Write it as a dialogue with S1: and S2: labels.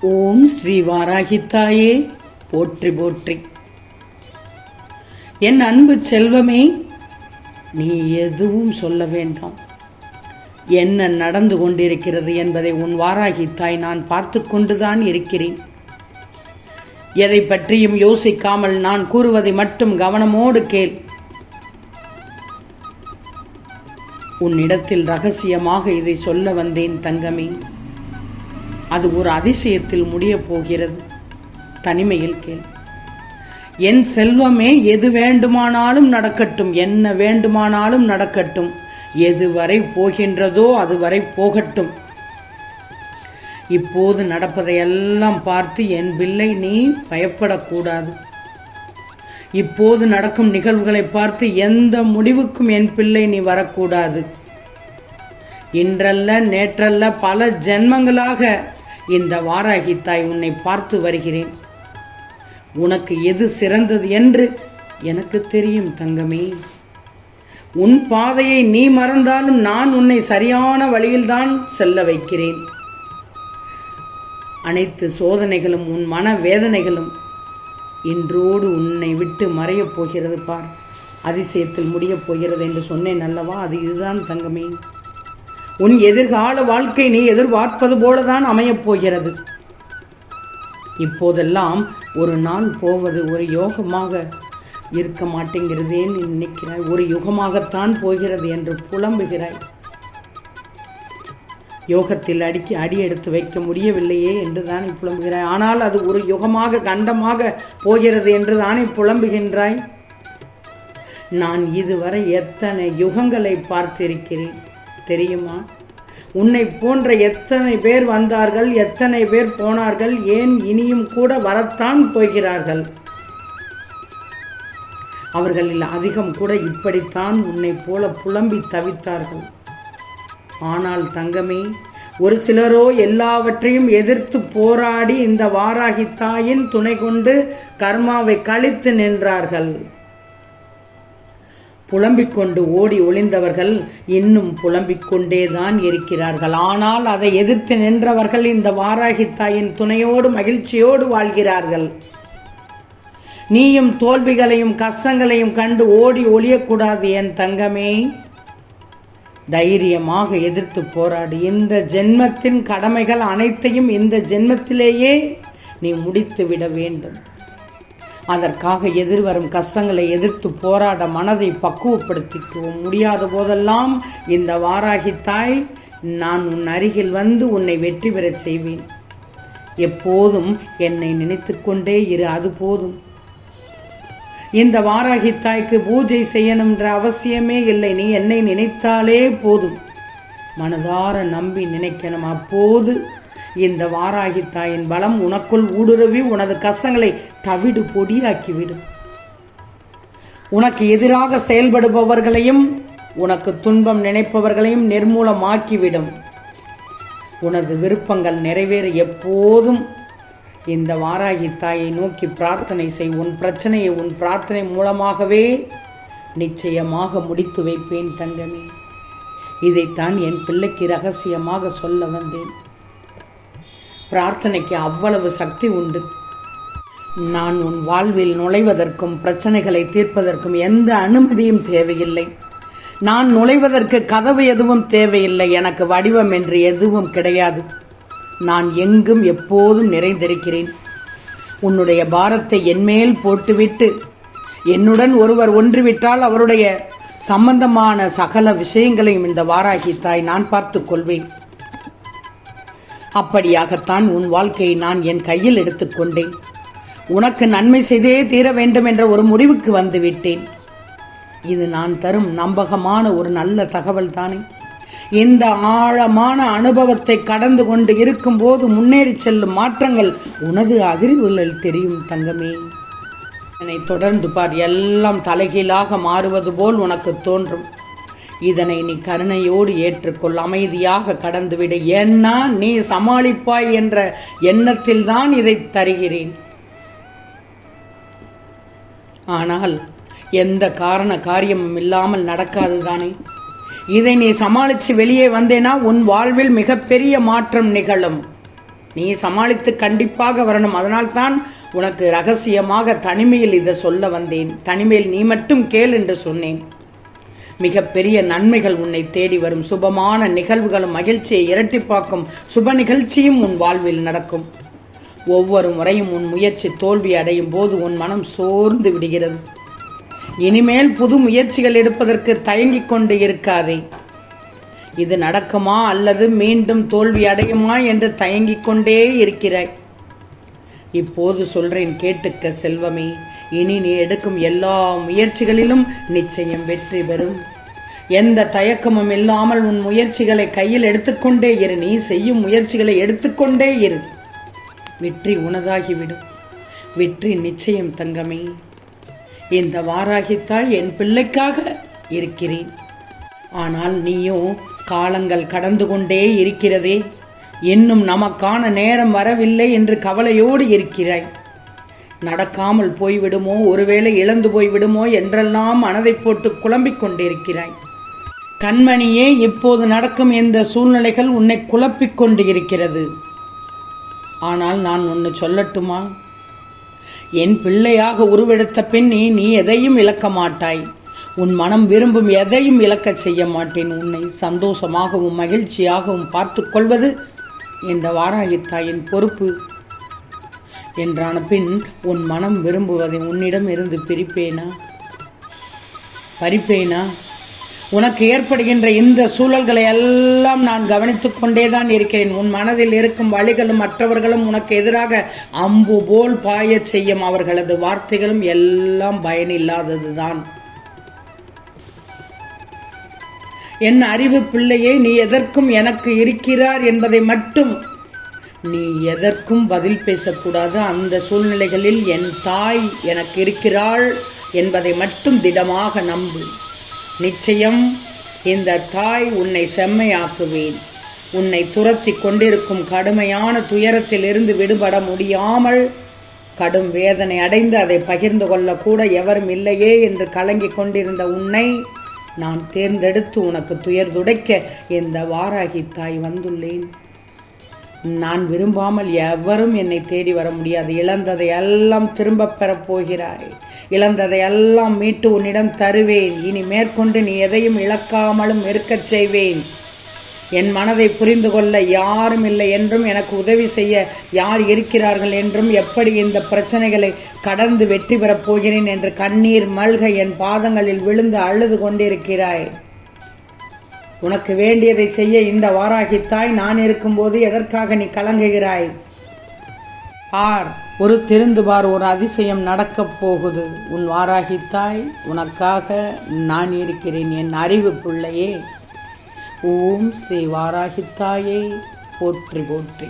S1: ஓம் ஸ்ரீ வாராகித்தாயே போற்றி போற்றி. என் அன்பு செல்வமே நீ எதுவும் சொல்ல வேண்டாம். என்ன நடந்து கொண்டிருக்கிறது என்பதை உன் வாராகித்தாய் நான் பார்த்து கொண்டுதான் இருக்கிறேன். எதை பற்றியும் யோசிக்காமல் நான் கூறுவதை மட்டும் கவனமோடு கேள். உன்னிடத்தில் ரகசியமாக இதை சொல்ல வந்தேன் தங்கமே. அது ஒரு அதிசயத்தில் முடியப் போகிறது தனிமையில் கேள். என் செல்வமே எது வேண்டுமானாலும் நடக்கட்டும் என்ன வேண்டுமானாலும் நடக்கட்டும் எது வரை போகின்றதோ அது வரை போகட்டும். இப்போது நடப்பதையெல்லாம் பார்த்து என் பிள்ளை நீ பயப்படக்கூடாது. இப்போது நடக்கும் நிகழ்வுகளை பார்த்து எந்த முடிவுக்கும் என் பிள்ளை நீ வரக்கூடாது. இன்றல்ல நேற்றல்ல பல ஜென்மங்களாக இந்த வாராகி தாய் உன்னை பார்த்து வருகிறேன். உனக்கு எது சிறந்தது என்று எனக்கு தெரியும் தங்கமே. உன் பாதையை நீ மறந்தாலும் நான் உன்னை சரியான வழியில்தான் செல்ல வைக்கிறேன். அனைத்து சோதனைகளும் உன் மன வேதனைகளும் இன்றோடு உன்னை விட்டு மறையப் போகிறது பார். அதிசயத்தில் முடியப் போகிறது என்று சொன்னேன் அல்லவா? அது இதுதான் தங்கமே. உன் எதிர்கால வாழ்க்கை நீ எதிர்பார்ப்பது போலதான் அமையப் போகிறது. இப்போதெல்லாம் ஒரு நாள் போவது ஒரு யோகமாக இருக்க மாட்டேங்கிறதேன்னு நினைக்கிறாய். ஒரு யுகமாகத்தான் போகிறது என்று புலம்புகிறாய். யோகத்தில் அடிக்க அடி எடுத்து வைக்க முடியவில்லையே என்று தானே புலம்புகிறாய். ஆனால் அது ஒரு யுகமாக கண்டமாக போகிறது என்று தானே புலம்புகின்றாய். நான் இதுவரை எத்தனை யுகங்களை பார்த்திருக்கிறேன். தெரியுமா? உன்னை போன்ற எத்தனை பேர் வந்தார்கள் எத்தனை பேர் போனார்கள் ஏன் இனியும் கூட வரத்தான் போகிறார்கள்? அவர்களில் அதிகம் கூட இப்படித்தான் உன்னை போல புலம்பி தவித்தார்கள். ஆனால் தங்கமே ஒரு சிலரோ எல்லாவற்றையும் எதிர்த்து போராடி இந்த வாராகி தாயின் துணை கொண்டு கர்மாவை கழித்து நின்றார்கள். புலம்பிக் கொண்டு ஓடி ஒளிந்தவர்கள் இன்னும் புலம்பிக் கொண்டேதான் இருக்கிறார்கள். ஆனால் அதை எதிர்த்து நின்றவர்கள் இந்த வாராகி தாயின் துணையோடு மகிழ்ச்சியோடு வாழ்கிறார்கள். நீயும் தோல்விகளையும் கஷ்டங்களையும் கண்டு ஓடி ஒளியக்கூடாது என் தங்கமே. தைரியமாக எதிர்த்து போராடு. இந்த ஜென்மத்தின் கடமைகள் அனைத்தையும் இந்த ஜென்மத்திலேயே நீ முடித்து விட வேண்டும். அதற்காக எதிர்வரும் கஷ்டங்களை எதிர்த்து போராட மனதை பக்குவப்படுத்திக்கவும் முடியாத போதெல்லாம் இந்த வாராகி தாய் நான் உன் அருகில் வந்து உன்னை வெற்றி பெறச் செய்வேன். எப்போதும் என்னை நினைத்து கொண்டே இரு அது போதும். இந்த வாராகி தாய்க்கு பூஜை செய்யணுன்ற அவசியமே இல்லை நீ என்னை நினைத்தாலே போதும். மனதார நம்பி நினைக்கணும் அப்போது இந்த வாராகி தாயின் பலம் உனக்குள் ஊடுருவி உனது கஷ்டங்களை தவிடு பொடியாக்கிவிடும் உனக்கு எதிராக செயல்படுபவர்களையும் உனக்கு துன்பம் நினைப்பவர்களையும் நிர்மூலமாக்கிவிடும். உனது விருப்பங்கள் நிறைவேற எப்போதும். இந்த வாராகி தாயை நோக்கி பிரார்த்தனை செய். உன் பிரச்சனையை உன் பிரார்த்தனை மூலமாகவே நிச்சயமாக முடித்து வைப்பேன் தங்கமே. இதைத்தான் என் பிள்ளைக்கு ரகசியமாக சொல்ல வந்தேன். பிரார்த்தனைக்கு அவ்வளவு சக்தி உண்டு. நான் உன் வாழ்வில் நுழைவதற்கும் பிரச்சனைகளை தீர்ப்பதற்கும் எந்த அனுமதியும் தேவையில்லை. நான் நுழைவதற்கு கதவு எதுவும் தேவையில்லை. எனக்கு வடிவம் என்று எதுவும் கிடையாது. நான் எங்கும் எப்போதும் நிறைந்திருக்கிறேன். உன்னுடைய பாரத்தை என்மேல் போட்டுவிட்டு என்னுடன் ஒருவர் ஒன்றுவிட்டால் அவருடைய சம்பந்தமான சகல விஷயங்களையும் இந்த வாராகி தாய் நான் பார்த்துக்கொள்வேன் அப்படியாகத்தான் உன் வாழ்க்கையை நான் என் கையில் எடுத்துக்கொண்டேன். உனக்கு நன்மை செய்தே தீர வேண்டும் என்ற ஒரு முடிவுக்கு வந்துவிட்டேன் இது நான் தரும் நம்பகமான ஒரு நல்ல தகவல் தானே. இந்த ஆழமான அனுபவத்தை கடந்து கொண்டு இருக்கும்போது முன்னேறி செல்லும் மாற்றங்கள் உனது அதிர்வுகளில் தெரியும் தங்கமே. என்னை தொடர்ந்து பார் எல்லாம் தலைகீழாக மாறுவது போல் உனக்கு தோன்றும். இதனை நீ கருணையோடு ஏற்றுக்கொள் அமைதியாக கடந்துவிடு. ஏன்னா நீ சமாளிப்பாய் என்ற எண்ணத்தில் தான் இதை தருகிறேன். ஆனால் எந்த காரண காரியமும் இல்லாமல் நடக்காது தானே? இதை நீ சமாளித்து வெளியே வந்தேனா உன் வாழ்வில் மிகப்பெரிய மாற்றம் நிகழும். நீ சமாளித்து கண்டிப்பாக வரணும். அதனால்தான் உனக்கு ரகசியமாக தனிமையில் இதை சொல்ல வந்தேன். தனிமையில் நீ மட்டும் கேள் என்று சொன்னேன். மிகப்பெரிய நன்மைகள் உன்னை தேடி வரும். சுபமான நிகழ்வுகளும் மகிழ்ச்சியை இரட்டிப்பாக்கும். சுப நிகழ்ச்சியும் உன் வாழ்வில் நடக்கும். ஒவ்வொரு முறையும் உன் முயற்சி தோல்வி அடையும் போது உன் மனம் சோர்ந்து விடுகிறது. இனிமேல் புது முயற்சிகள் எடுப்பதற்கு தயங்கிக் கொண்டு இருக்காதே. இது நடக்குமா அல்லது மீண்டும் தோல்வி அடையுமா என்று தயங்கிக் கொண்டே இருக்கிறாய். இப்போது சொல்றேன் கேட்டுக்க செல்வமே. இனி நீ எடுக்கும் எல்லா முயற்சிகளிலும் நிச்சயம் வெற்றி பெறும். எந்த தயக்கமும் இல்லாமல் உன் முயற்சிகளை கையில் எடுத்துக்கொண்டே இரு. நீ செய்யும் முயற்சிகளை எடுத்துக்கொண்டே இரு. வெற்றி உனதாகிவிடும். வெற்றி நிச்சயம் தங்கமே. இந்த வாராகித்தாய் என் பிள்ளைக்காக இருக்கிறேன். ஆனால் நீயும் காலங்கள் கடந்து கொண்டே இருக்கிறதே. இன்னும் நமக்கான நேரம் வரவில்லை என்று கவலையோடு இருக்கிறாய். நடக்காமல் போய்விடுமோ? ஒருவேளை இழந்து போய்விடுமோ? என்றெல்லாம் மனதை போட்டு குழம்பிக் கொண்டிருக்கிறாய். கண்மணியே இப்போது நடக்கும் இந்த சூழ்நிலைகள் உன்னை குழப்பிக் கொண்டு இருக்கிறது ஆனால் நான் ஒன்று சொல்லட்டுமா? என் பிள்ளையாக உருவெடுத்த பின் நீ நீ எதையும் இழக்க மாட்டாய். உன் மனம் விரும்பும் எதையும் இழக்கச் செய்ய மாட்டேன். உன்னை சந்தோஷமாகவும் மகிழ்ச்சியாகவும் பார்த்து கொள்வது இந்த வாராகித்தாயின் பொறுப்பு. என்றான. பின் உன் மனம் விரும்புவதை உன்னிடம் இருந்து பிரிப்பேனா? பறிப்பேனா? உனக்கு ஏற்படுகின்ற இந்த சூழல்களை எல்லாம் நான் கவனித்துக் கொண்டேதான் இருக்கிறேன். உன் மனதில் இருக்கும் வழிகளும் மற்றவர்களும் உனக்கு எதிராக அம்பு போல் பாயச் செய்யும். அவர்களது வார்த்தைகளும் எல்லாம் பயனில்லாததுதான். என் அறிவு பிள்ளையே நீ எதற்கும் எனக்கு இருக்கிறார் என்பதை மட்டும் நீ எதற்கும் பதில் பேசக்கூடாது. அந்த சூழ்நிலைகளில் என் தாய் எனக்கு இருக்கிறாள் என்பதை மட்டும் திடமாக நம்பு. நிச்சயம் இந்த தாய் உன்னை செம்மையாக்குவேன். உன்னை துரத்தி கொண்டிருக்கும் கடுமையான துயரத்திலிருந்து விடுபட முடியாமல் கடும் வேதனை அடைந்து அதை பகிர்ந்து கொள்ளக்கூட எவரும் இல்லையே என்று கலங்கிக் கொண்டிருந்த உன்னை நான் தேர்ந்தெடுத்து உனக்கு துயர் துடைக்க இந்த வாராகி தாய் வந்துள்ளேன். நான் விரும்பாமல் எவரும் என்னை தேடி வர முடியாது. இழந்ததை எல்லாம் திரும்பப் பெறப் போகிறாய். இழந்ததை எல்லாம் மீட்டு உன்னிடம் தருவேன். இனி மேற்கொண்டு நீ எதையும் இழக்காமலும் இருக்கச் செய்வேன். என் மனதை புரிந்து கொள்ள யாரும் இல்லை என்றும் எனக்கு உதவி செய்ய யார் இருக்கிறார்கள் என்றும் எப்படி இந்த பிரச்சனைகளை கடந்து வெற்றி பெறப் போகிறேன் என்று கண்ணீர் மல்க என் பாதங்களில் விழுந்து அழுது கொண்டிருக்கிறாய். உனக்கு வேண்டியதை செய்ய இந்த வாராகித்தாய் நான் இருக்கும்போது எதற்காக நீ கலங்குகிறாய்? ஆர் ஒரு தெரிந்து பார் ஒரு அதிசயம் நடக்கப் போகுது. உன் வாராகித்தாய் உனக்காக நான் இருக்கிறேன் என் அறிவு பிள்ளையே. ஓம் ஸ்ரீ வாராகித்தாயே போற்றி போற்றி.